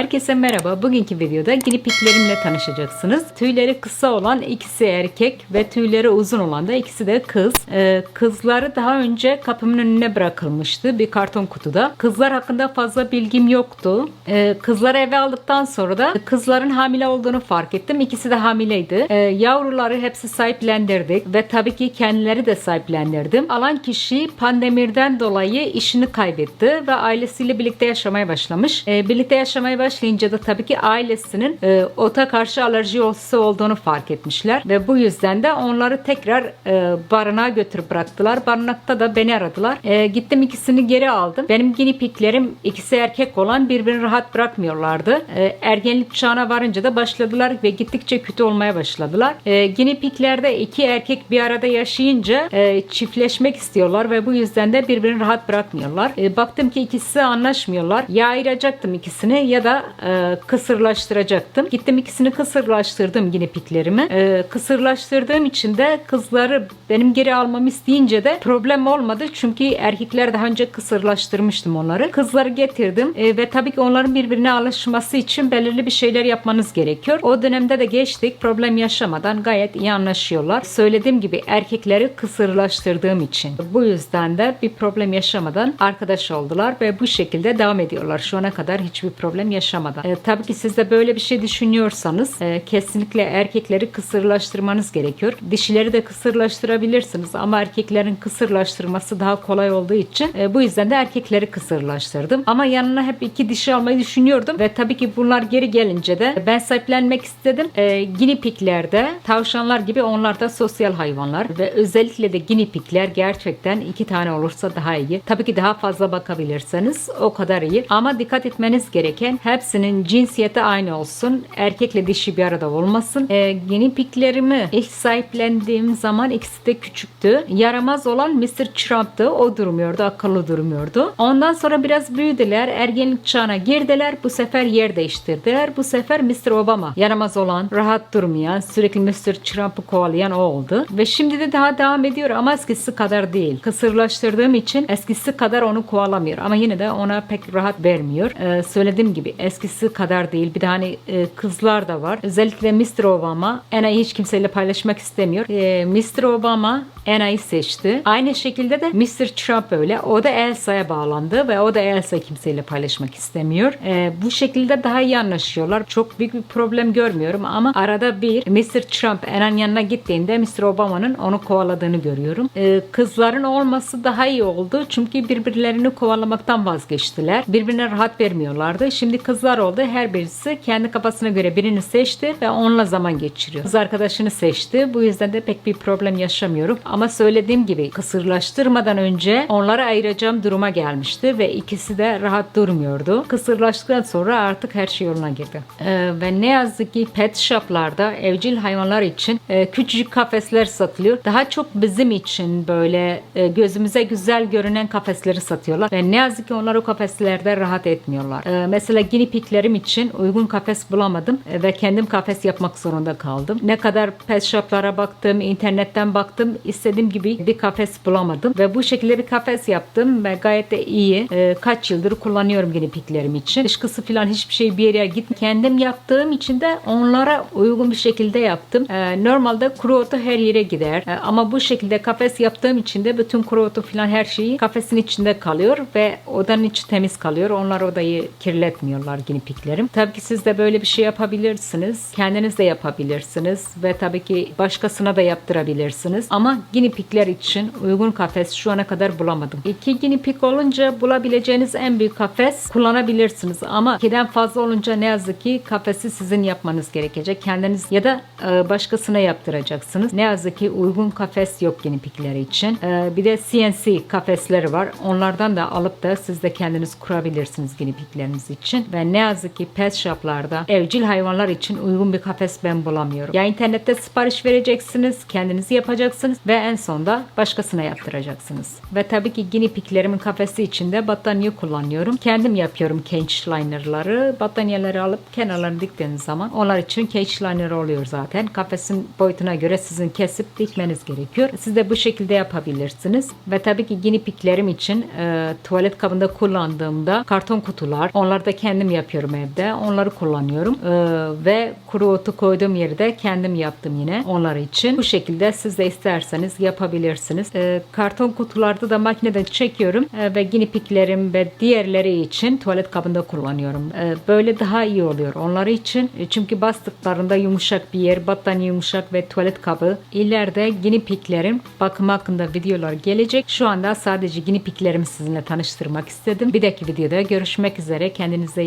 Herkese merhaba. Bugünkü videoda guinea piglerimle tanışacaksınız. Tüyleri kısa olan ikisi erkek ve tüyleri uzun olan da ikisi de kız. Ee, kızları daha önce kapımın önüne bırakılmıştı bir karton kutuda. Kızlar hakkında fazla bilgim yoktu. Ee, kızları eve aldıktan sonra da kızların hamile olduğunu fark ettim. İkisi de hamileydi. Ee, yavruları hepsi sahiplendirdik ve tabii ki kendileri de sahiplendirdim. Alan kişi pandemiden dolayı işini kaybetti ve ailesiyle birlikte yaşamaya başlamış. Ee, birlikte yaşamaya başlayınca da tabii ki ailesinin e, ota karşı alerji olsa olduğunu fark etmişler ve bu yüzden de onları tekrar e, barınağa götürüp bıraktılar. Barınakta da beni aradılar. E, gittim ikisini geri aldım. Benim guinea piglerim ikisi erkek olan birbirini rahat bırakmıyorlardı. E, ergenlik çağına varınca da başladılar ve gittikçe kötü olmaya başladılar. E, guinea iki erkek bir arada yaşayınca e, çiftleşmek istiyorlar ve bu yüzden de birbirini rahat bırakmıyorlar. E, baktım ki ikisi anlaşmıyorlar. Ya ayıracaktım ikisini ya da e, kısırlaştıracaktım. Gittim ikisini kısırlaştırdım guinea piglerimi. E, kısırlaştırdığım için de kızları benim geri almamı isteyince de problem olmadı. Çünkü erkekler daha önce kısırlaştırmıştım onları. Kızları getirdim e, ve tabii ki onların birbirine alışması için belirli bir şeyler yapmanız gerekiyor. O dönemde de geçtik. Problem yaşamadan gayet iyi anlaşıyorlar. Söylediğim gibi erkekleri kısırlaştırdığım için. Bu yüzden de bir problem yaşamadan arkadaş oldular ve bu şekilde devam ediyorlar. Şu ana kadar hiçbir problem yaşamadan. E, tabii ki siz de böyle bir şey düşünüyorsanız e, kesinlikle erkekleri kısırlaştırmanız gerekiyor. Dişileri de kısırlaştırabilirsiniz ama erkeklerin kısırlaştırması daha kolay olduğu için e, bu yüzden de erkekleri kısırlaştırdım. Ama yanına hep iki dişi almayı düşünüyordum ve tabii ki bunlar geri gelince de ben sahiplenmek istedim. E, guinea piglerde tavşanlar gibi onlar da sosyal hayvanlar ve özellikle de guinea pigler gerçekten iki tane olursa daha iyi. Tabii ki daha fazla bakabilirseniz o kadar iyi. Ama dikkat etmeniz gereken hepsinin cinsiyeti aynı olsun. Erkekle dişi bir arada olmasın. E, guinea piglerimi ilk sahiplendiğim zaman ikisi de küçüktü. Yaramaz olan Mr. Trump'tı. O durmuyordu. Akıllı durmuyordu. Ondan sonra biraz büyüdüler. Ergenlik çağına girdiler. Bu sefer yer değiştirdiler. Bu sefer Mr. Obama yaramaz olan, rahat durmayan, sürekli Mr. Trump'ı kovalayan o oldu. Ve şimdi de daha devam ediyor ama eskisi kadar değil. Kısırlaştırdığım için eskisi kadar onu kovalamıyor. Ama yine de ona pek rahat vermiyor. Ee, söylediğim gibi eskisi kadar değil. Bir de hani e, kızlar da var. Özellikle Mr. Obama Ana'yı hiç kimseyle paylaşmak istemiyor. Ee, Mr. Obama Ana'yı seçti. Aynı şekilde de Mr. Trump öyle. O da Elsa'ya bağlandı ve o da Elsa kimseyle paylaşmak istemiyor. Ee, bu şekilde daha iyi anlaşıyorlar. Çok büyük bir problem görmüyorum ama arada bir Mr. Trump Ana'nın yanına gittiğinde Mr. Obama'nın onu kovaladığını görüyorum. Ee, kızların olması daha iyi oldu. Çünkü birbirlerini kovalamaktan vazgeçtiler. Birbirine rahat vermiyorlardı. Şimdi kızlar oldu. Her birisi kendi kafasına göre birini seçti ve onunla zaman geçiriyor. Kız arkadaşını seçti. Bu yüzden de pek bir problem yaşamıyorum. Ama söylediğim gibi kısırlaştırmadan önce onları ayıracağım duruma gelmişti ve ikisi de rahat durmuyordu. Kısırlaştıktan sonra artık her şey yoluna girdi. Ee, ve ne yazık ki pet shoplarda evcil hayvanlar için e, küçücük kafesler satılıyor. Daha çok bizim için böyle e, gözümüze güzel görünen kafesleri satıyorlar ve ne yazık ki onlar o kafeslerde rahat etmiyorlar. Ee, mesela guinea piglerim için uygun kafes bulamadım e, ve kendim kafes yapmak zorunda kaldım. Ne kadar pet shoplara baktım, internetten baktım, istediğim gibi bir kafes bulamadım ve bu şekilde bir kafes yaptım ve gayet de iyi. Ee, kaç yıldır kullanıyorum guinea piglerim için. Dışkısı falan hiçbir şey bir yere git. Kendim yaptığım için de onlara uygun bir şekilde yaptım. Ee, normalde kuru otu her yere gider Ee, ama bu şekilde kafes yaptığım için de bütün kuru otu falan her şeyi kafesin içinde kalıyor ve odanın içi temiz kalıyor. Onlar odayı kirletmiyorlar guinea piglerim. Tabii ki siz de böyle bir şey yapabilirsiniz. Kendiniz de yapabilirsiniz ve tabii ki başkasına da yaptırabilirsiniz. Ama guinea pigler için uygun kafes şu ana kadar bulamadım. İki guinea pig olunca bulabileceğiniz en büyük kafes kullanabilirsiniz. Ama ikiden fazla olunca ne yazık ki kafesi sizin yapmanız gerekecek. Kendiniz ya da e, başkasına yaptıracaksınız. Ne yazık ki uygun kafes yok guinea pigleri için. E, bir de CNC kafesleri var. Onlardan da alıp da siz de kendiniz kurabilirsiniz guinea pigleriniz için. Ve ne yazık ki pet shoplarda evcil hayvanlar için uygun bir kafes ben bulamıyorum. Ya internette sipariş vereceksiniz, kendiniz yapacaksınız ve en sonda başkasına yaptıracaksınız. Ve tabii ki guinea piglerimin kafesi içinde battaniye kullanıyorum. Kendim yapıyorum cage linerları. Battaniyeleri alıp kenarlarını diktiğiniz zaman onlar için cage liner oluyor zaten. Kafesin boyutuna göre sizin kesip dikmeniz gerekiyor. Siz de bu şekilde yapabilirsiniz. Ve tabii ki guinea piglerim için e, tuvalet kabında kullandığımda karton kutular. Onları da kendim yapıyorum evde. Onları kullanıyorum. Ee, ve kuru otu koyduğum yeri de kendim yaptım yine onlar için. Bu şekilde siz de isterseniz yapabilirsiniz. Ee, karton kutularda da makineden çekiyorum Ee, ve guinea piglerim ve diğerleri için tuvalet kabında kullanıyorum. Ee, böyle daha iyi oluyor onlar için. E, Çünkü bastıklarında yumuşak bir yer, battaniye yumuşak ve tuvalet kabı. İleride guinea piglerin bakım hakkında videolar gelecek. Şu anda sadece guinea piglerimi sizinle tanıştırmak istedim. Bir dahaki videoda görüşmek üzere. Kendinize